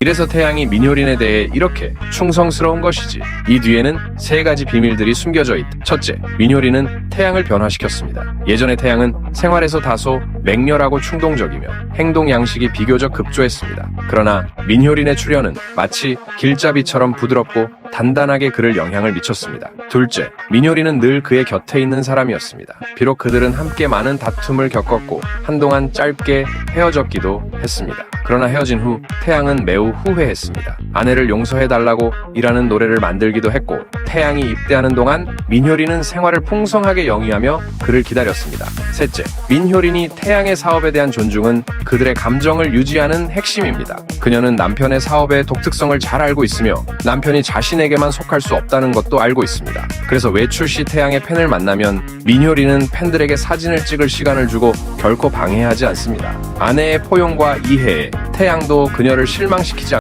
이래서 태양이 민효린에 대해 이렇게 충성스러운 것이지. 이 뒤에는 세 가지 비밀들이 숨겨져 있다. 첫째, 민효린은 태양을 변화시켰습니다. 예전의 태양은 생활에서 다소 맹렬하고 충동적이며 행동 양식이 비교적 급조했습니다. 그러나 민효린의 출현은 마치 길잡이처럼 부드럽고 단단하게 그를 영향을 미쳤습니다. 둘째, 민효린은 늘 그의 곁에 있는 사람이었습니다. 비록 그들은 함께 많은 다툼을 겪었고 한동안 짧게 헤어졌기도 했습니다. 그러나 헤어진 후 태양은 매우 후회했습니다. 아내를 용서해달라고 이라는 노래를 만들기도 했고 태양이 입대하는 동안 민효린은 생활을 풍성하게 영위하며 그를 기다렸습니다. 셋째, 민효린이 태양의 사업에 대한 존중은 그들의 감정을 유지하는 핵심입니다. 그녀는 남편의 사업의 독특성을 잘 알고 있으며 남편이 자신에게만 속할 수 없다는 것도 알고 있습니다. 그래서 외출 시 태양의 팬을 만나면 민효린은 팬들에게 사진을 찍을 시간을 주고 결코 방해하지 않습니다. 아내의 포용과 이해에 태양도 그녀를 실망시키지